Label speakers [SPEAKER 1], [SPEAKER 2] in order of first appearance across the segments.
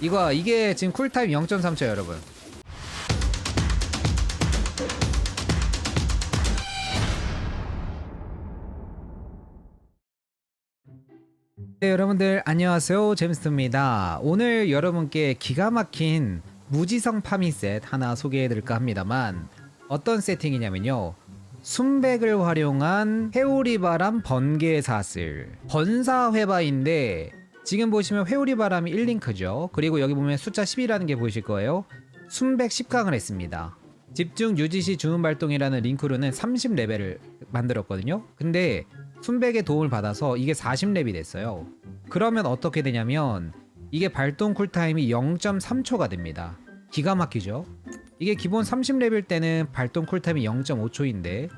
[SPEAKER 1] 이거 이게 지금 쿨타임 0.3초 여러분. 네 여러분들 안녕하세요. 제임스입니다. 오늘 여러분께 기가 막힌 무지성 파밍셋 하나 소개해드릴까 합니다만 어떤 세팅이냐면요. 순백을 활용한 회오리바람 번개 사슬. 번사회바인데 지금 보시면 회오리바람이 1링크죠. 그리고 여기 보면 숫자 10이라는 게 보이실 거예요. 순백 10강을 했습니다. 집중 유지시 주문 발동이라는 링크로는 30레벨을 만들었거든요. 근데 순백의 도움을 받아서 이게 40렙이 됐어요. 그러면 어떻게 되냐면 이게 발동 쿨타임이 0.3초가 됩니다. 기가 막히죠? 이게 기본 30레벨 때는 발동 쿨타임이 0.5초인데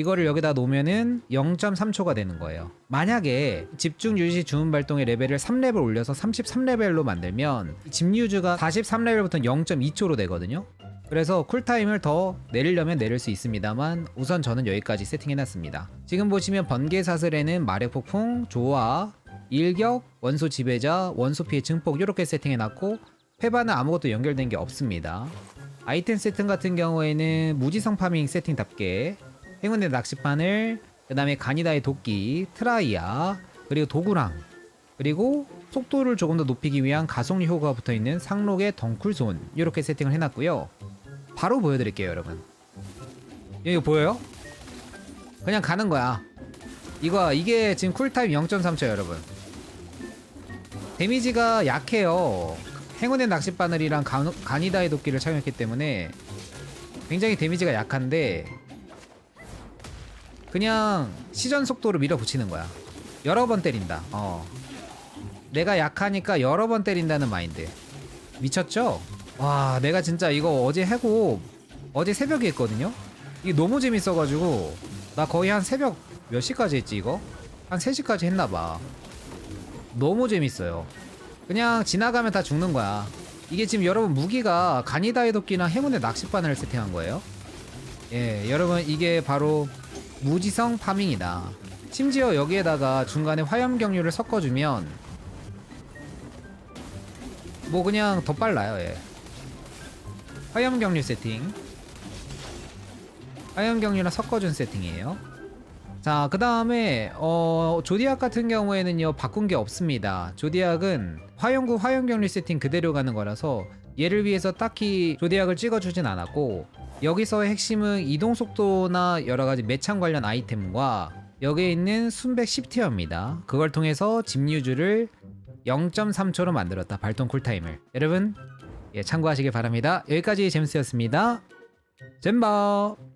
[SPEAKER 1] 이거를 여기다 놓으면은 0.3초가 되는 거예요. 만약에 집중 유지 주문 발동의 레벨을 3레벨 올려서 33레벨로 만들면 집유주가 43레벨부터 0.2초로 되거든요. 그래서 쿨타임을 더 내리려면 내릴 수 있습니다만 우선 저는 여기까지 세팅해놨습니다. 지금 보시면 번개 사슬에는 마력 폭풍, 조화, 일격, 원소 지배자, 원소 피해 증폭 이렇게 세팅해놨고 회반은 아무것도 연결된 게 없습니다. 아이템 세팅 같은 경우에는 무지성 파밍 세팅답게 행운의 낚시판을 그 다음에 가니다의 도끼, 트라이아 그리고 도구랑 그리고 속도를 조금 더 높이기 위한 가속력 효과가 붙어있는 상록의 덩쿨손 이렇게 세팅을 해놨고요. 바로 보여드릴게요 여러분. 이거 보여요? 그냥 가는 거야. 이거 이게 지금 쿨타임 0.3초 여러분. 데미지가 약해요. 행운의 낚싯바늘이랑 간, 가니다의 도끼를 착용했기 때문에 굉장히 데미지가 약한데 그냥 시전 속도로 밀어붙이는 거야. 여러 번 때린다. 어. 내가 약하니까 여러 번 때린다는 마인드. 미쳤죠? 와 내가 진짜 이거 어제 해고 어제 새벽에 했거든요? 이게 너무 재밌어 가지고 나 거의 한 새벽 몇 시까지 했지 이거? 한 3시까지 했나 봐. 너무 재밌어요. 그냥 지나가면 다 죽는 거야. 이게 지금 여러분 무기가 가니다의 도끼나 행운의 낚싯바늘을 세팅한 거예요? 예 여러분 이게 바로 무지성 파밍이다 심지어 여기에다가 중간에 화염 경류를 섞어주면 뭐 그냥 더 빨라요 예. 화염 경류 세팅 화염 경류랑 섞어준 세팅이에요 자, 그 다음에, 어, 조디악 같은 경우에는요, 바꾼 게 없습니다. 조디악은 화염구 화염 경류 세팅 그대로 가는 거라서 얘를 위해서 딱히 조디악을 찍어주진 않았고, 여기서의 핵심은 이동 속도나 여러 가지 매창 관련 아이템과 여기에 있는 순백 10티어입니다. 그걸 통해서 집유주를 0.3초로 만들었다. 발동 쿨타임을. 여러분, 예, 참고하시길 바랍니다. 여기까지 잼스였습니다. 잼바!